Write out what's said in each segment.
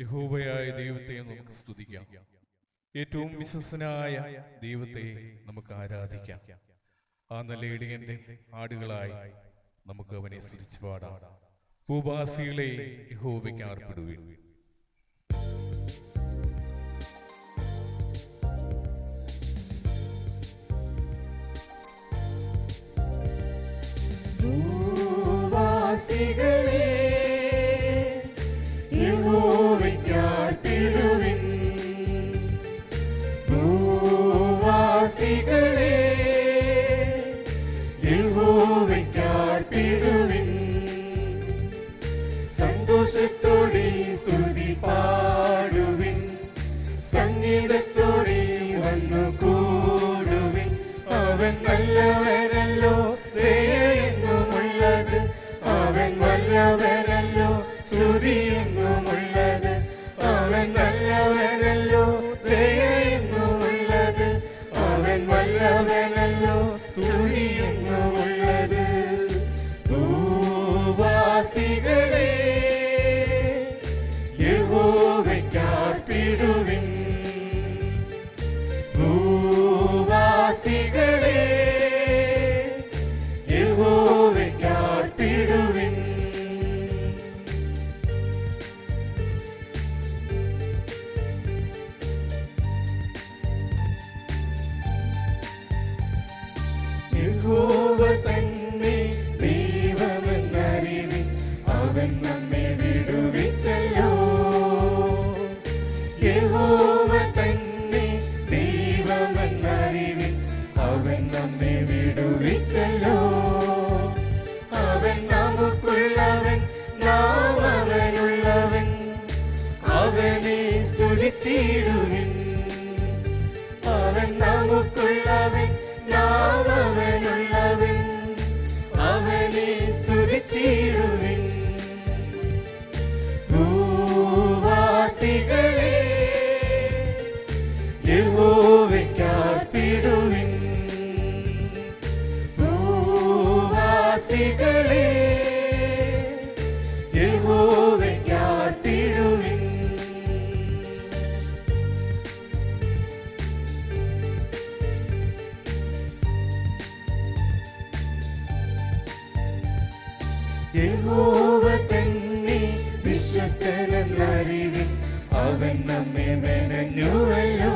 യഹോവയായ ദൈവത്തെ നമുക്ക് സ്തുതിക്കാം. ഏറ്റവും വിശ്വസനായ ദൈവത്തെ നമുക്ക് ആരാധിക്കാം. ആ നല്ല ഇടിയന്റെ ആടുകളായി നമുക്ക് അവനെ സ്തുതിച്ചു പാടാം. ഭൂവാസികളെ യഹോവയ്ക്ക് ആർപ്പിടുവിൻ. ഭൂവാസികളേ, യഹോവയ്ക്കാർപ്പിടുവിൻ. ഭൂവാസികളേ, യഹോവയ്ക്കാർപ്പിടുവിൻ. സ്തുതി പാടുവിൻ. വന്നു കൂടുവിൻ. അവൻ നല്ലവരല്ലോ വല്ലവരല്ലോ സ്തുതിയെന്നുമുള്ളത് അവൻ നല്ലവരല്ലോ സ്തുതിയെന്നുമുള്ളത് ഭൂവാസികളെ യഹോവയ്ക്കാർപ്പിടുവിൻ സ്തുതിച്ചിടുവിൻ അവൻ നമുക്കുള്ളവൻ നാം അവനുള്ളവൻ. അവനെ സ്തുതിച്ചിടുവിൻ ഭൂവാസികളെ യഹോവയ്ക്കാർപ്പിടുവിൻ ഭൂവാസികളെ യഹോവ തന്നെ വിശ്വസ്തനെന്നറിവിൻ അവൻ നമ്മെ മെനഞ്ഞുവല്ലോ.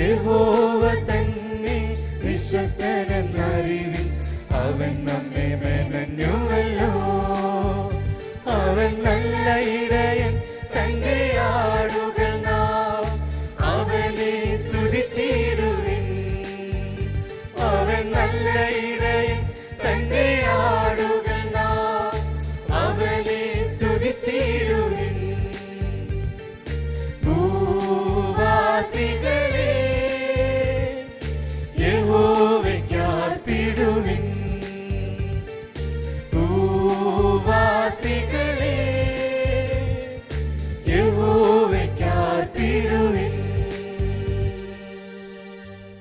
യഹോവ തന്നെ വിശ്വസ്തനെന്നറിവിൻ അവൻ നമ്മെ മെനഞ്ഞുവല്ലോ. അവൻ നല്ല ഇടയൻ